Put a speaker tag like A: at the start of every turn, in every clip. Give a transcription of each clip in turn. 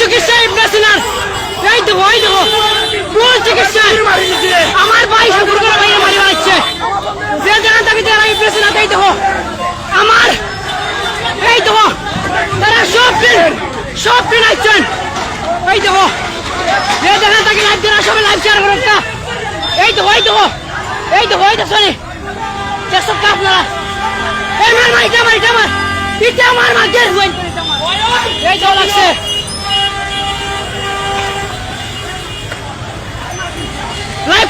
A: চিকিৎসা ইবনে সিনার এই দেখো এই দেখো। ভুল চিকিৎসা। আমার ভাই করে ভাই মারি মারছে যে জায়গা থেকে যারা ইবনে এই দেখো। আমার, এই দেখো। তারা সব দিন সব দিন আইছেন। এই দেখো। যে জায়গা থেকে লাইভ যারা সবাই লাইভ শেয়ার করো একটা এই দেখো এই দেখো। এই দেখো, এই নি দেখছ কা আপনারা। এই মার মার এটা মার এটা মার। এটা মার মার হইন এই দেখো লাগছে।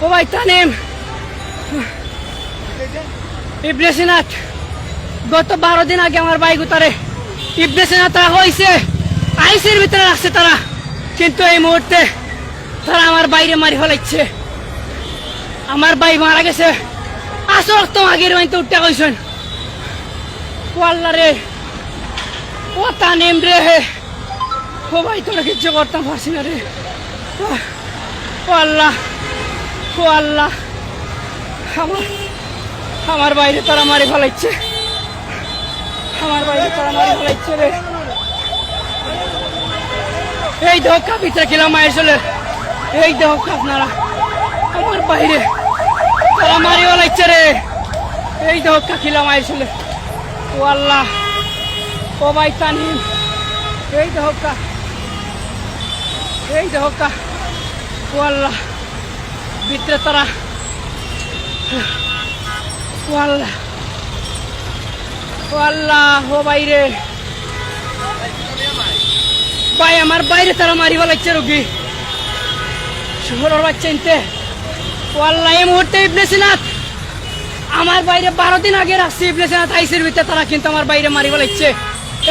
A: ও ভাই, তানিম। ইবনে সিনাত গত বারো দিন আগে আমার বাইক উতারে ইবনে সিনাত তারা হয়েছে আইসির ভিতরে রাখছে তারা। কিন্তু এই মুহূর্তে তারা আমার বাইরে মারি ফেলাইছে। আমার ভাই মারা গেছে। আসল রক্ত আগের বাইতে উঠতে কইছেন রে। ও তানিম রে। ও ভাই, তোরা কিচ্ছু করতাম পারছি না রে। ও- ও আল্লাহ, আমার আমার বাইরে তারা মারি ফেলাইছে। আমার বাইরে তারা মারি ফেলাইছে রে। এই ধক্কা ভিতরে খেলাম মায়ের এই ধক্কা আপনারা আমার বাইরে তারা মারি ফেলাইছে রে। এই ধক্কা খেলাম মায়ের ও আল্লাহ, ও ভাই তানিম এই ধক্কা এই ধক্কা ও আল্লাহ। ভিতরে তারা ও আল্লাহ ও আল্লাহ ও বাইরে আমার বাইরে তারা বাচ্চা এই মুহূর্তে আমার বাইরে বারো দিন আগে রাখছি, ইবনে সিনাত আইসির ভিতরে তারা কিন্তু আমার বাইরে মারি ফেলাচ্ছে।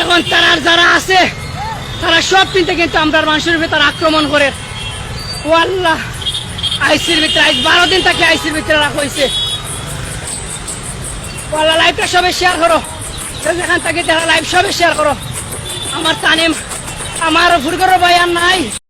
A: এখন তারা যারা আছে, তারা সব কিনতে কিন্তু আমরা মানুষের ভিতরে আক্রমণ করে। ও আল্লাহ আইসির ভিতরে আইস, বারো দিন তাকে আইসির ভিতরে রাখা হয়েছে ওয়ালা লাইভটা সবে শেয়ার করো। যেখান থেকে তারা লাইভ সবে শেয়ার করো। আমার তানিম, আমার ফুরগর আর নাই।